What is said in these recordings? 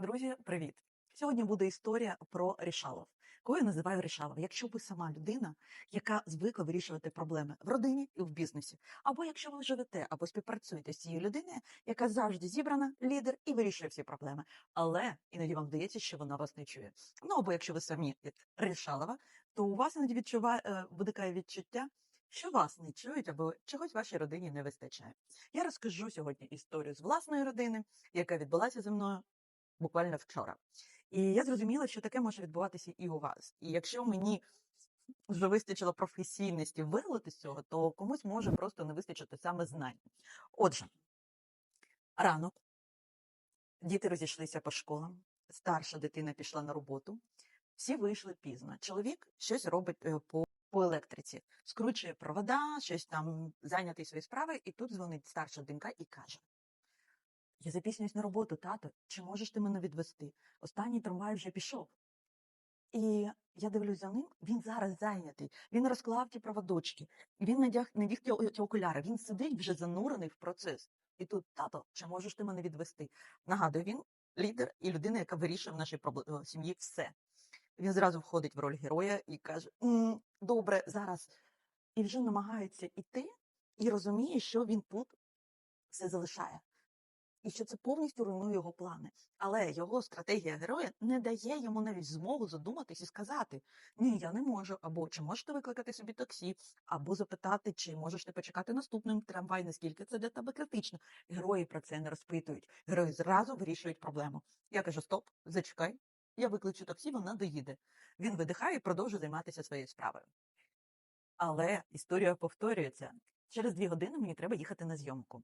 Друзі, привіт! Сьогодні буде історія про рішалов, кого я називаю рішалов. Якщо ви сама людина, яка звикла вирішувати проблеми в родині і в бізнесі, або якщо ви живете або співпрацюєте з цією людиною, яка завжди зібрана, лідер і вирішує всі проблеми, але іноді вам здається, що вона вас не чує. Ну або якщо ви самі рішалова, то у вас іноді відчуває е, виникає відчуття. Що вас не чують або чогось вашій родині не вистачає. Я розкажу сьогодні історію з власної родини, яка відбулася зі мною буквально вчора. І я зрозуміла, що таке може відбуватися і у вас. І якщо мені вже вистачило професійності вирвати з цього, то комусь може просто не вистачити саме знань. Отже, ранок діти розійшлися по школам, старша дитина пішла на роботу, всі вийшли пізно. Чоловік щось робить е, по, по електриці, скручує провода, щось там зайнятий своєю справою, і тут дзвонить старша донька і каже: я запізнююсь на роботу, тато. Чи можеш ти мене відвести? Останній трамвай вже пішов. І я дивлюсь за ним, він зараз зайнятий. Він розклав ті проводочки, він надяг надіг ті, окуляри. Він сидить вже занурений в процес. І тут, тато, чи можеш ти мене відвести? Нагадую, він лідер і людина, яка вирішує в нашій е, сім'ї все. Він зразу входить в роль героя і каже: «М, Добре, зараз. І вже намагається іти і розуміє, що він тут все залишає і що це повністю руйнує його плани. Але його стратегія героя не дає йому навіть змогу задуматись і сказати: Ні, я не можу, або чи можете викликати собі таксі, або запитати, чи можеш ти почекати наступним трамвай, наскільки це для тебе критично. Герої про це не розпитують. Герої зразу вирішують проблему. Я кажу: Стоп, зачекай. Я викличу таксі, вона доїде. Він видихає і продовжує займатися своєю справою. Але історія повторюється. Через дві години мені треба їхати на зйомку.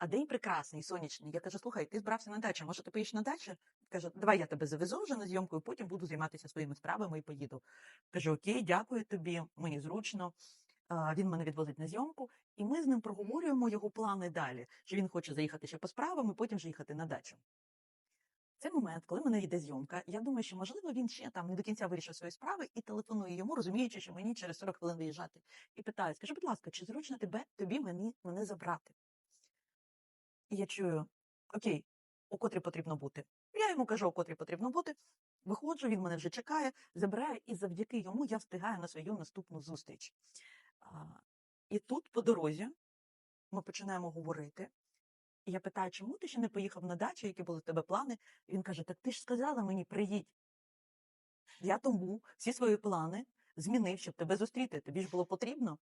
А день прекрасний, сонячний. Я кажу, слухай, ти збирався на дачу, може ти поїдеш на дачу? Каже, давай я тебе завезу вже на зйомку, і потім буду займатися своїми справами і поїду. Кажу, окей, дякую тобі, мені зручно. Він мене відвозить на зйомку, і ми з ним проговорюємо його плани далі. Що він хоче заїхати ще по справам і потім вже їхати на дачу. Цей момент, коли мене йде зйомка, я думаю, що можливо він ще там не до кінця вирішив свої справи і телефоную йому, розуміючи, що мені через 40 хвилин виїжджати. І питаю, скажи, будь ласка, чи зручно тебе тобі мені мене забрати? І я чую, окей, у котрій потрібно бути. Я йому кажу, у котрій потрібно бути. Виходжу, він мене вже чекає, забирає, і завдяки йому я встигаю на свою наступну зустріч. А, і тут, по дорозі, ми починаємо говорити. І я питаю, чому ти ще не поїхав на дачу, які були в тебе плани? І він каже: Так ти ж сказала мені, приїдь. Я тому всі свої плани змінив, щоб тебе зустріти. Тобі ж було потрібно.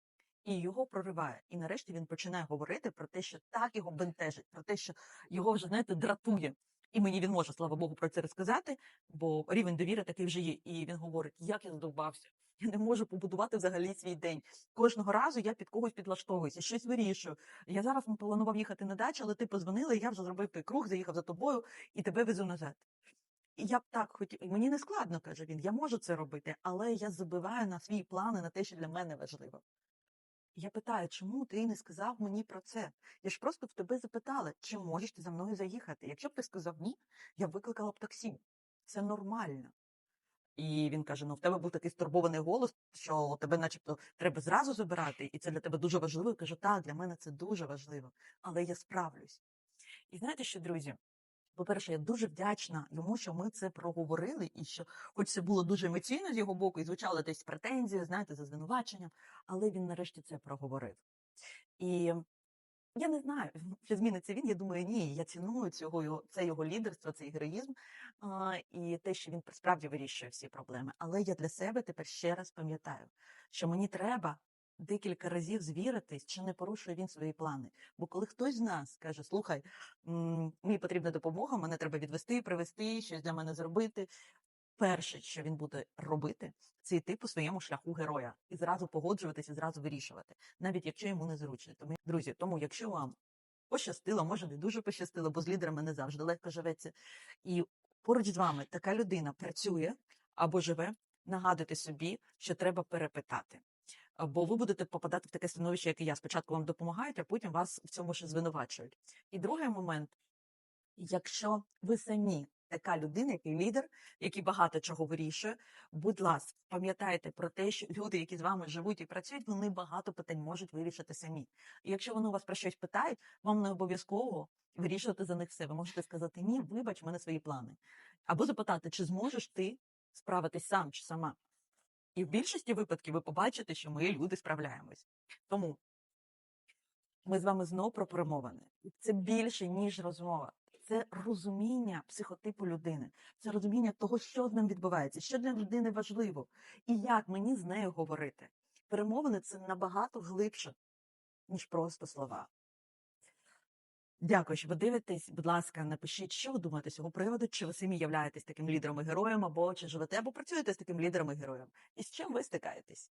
І його прориває. І нарешті він починає говорити про те, що так його бентежить, про те, що його вже знаєте дратує. І мені він може, слава Богу, про це розказати, бо рівень довіри такий вже є. І він говорить: як я задовбався. Я не можу побудувати взагалі свій день. Кожного разу я під когось підлаштовуюся, щось вирішую. Я зараз планував їхати на дачу, але ти позвонила, і я вже зробив той круг, заїхав за тобою і тебе везу назад. І я б так хотів, і мені не складно, каже він. Я можу це робити, але я забиваю на свої плани, на те, що для мене важливо. Я питаю, чому ти не сказав мені про це? Я ж просто в тебе запитала, чи можеш ти за мною заїхати. Якщо б ти сказав ні, я б викликала б таксі. Це нормально. І він каже: ну в тебе був такий стурбований голос, що тебе, начебто, треба зразу забирати, і це для тебе дуже важливо. Я кажу, так, для мене це дуже важливо, але я справлюсь. І знаєте що, друзі? По-перше, я дуже вдячна йому, що ми це проговорили, і що, хоч це було дуже емоційно з його боку, і звучало десь претензії, знаєте, за звинуваченням, але він нарешті це проговорив. І я не знаю, чи зміниться він. Я думаю, ні. Я ціную цього його, це його лідерство, цей героїзм а, і те, що він справді вирішує всі проблеми. Але я для себе тепер ще раз пам'ятаю, що мені треба декілька разів звіритись, чи не порушує він свої плани. Бо коли хтось з нас каже, слухай, мені потрібна допомога, мене треба відвести, привести, щось для мене зробити. Перше, що він буде робити, це йти по своєму шляху героя і зразу погоджуватися, зразу вирішувати, навіть якщо йому незручно. Тому, друзі, тому якщо вам пощастило, може не дуже пощастило, бо з лідерами не завжди легко живеться. І поруч з вами така людина працює або живе, нагадуйте собі, що треба перепитати. Бо ви будете попадати в таке становище, як і я. Спочатку вам допомагають, а потім вас в цьому ще звинувачують. І другий момент, якщо ви самі така людина, який лідер, який багато чого вирішує. Будь ласка, пам'ятайте про те, що люди, які з вами живуть і працюють, вони багато питань можуть вирішити самі. І якщо вони вас про щось питають, вам не обов'язково вирішувати за них все. Ви можете сказати ні, вибач, в мене свої плани. Або запитати, чи зможеш ти справитись сам чи сама. І в більшості випадків ви побачите, що ми люди справляємось. Тому ми з вами знову про перемовини. Це більше, ніж розмова. Це розуміння психотипу людини, це розуміння того, що з ним відбувається, що для людини важливо, і як мені з нею говорити. Перемовини це набагато глибше, ніж просто слова. Дякую, що ви дивитесь. Будь ласка, напишіть, що ви думаєте з цього приводу, чи ви самі являєтесь таким лідером і героєм, або чи живете, або працюєте з таким лідером і героєм, і з чим ви стикаєтесь.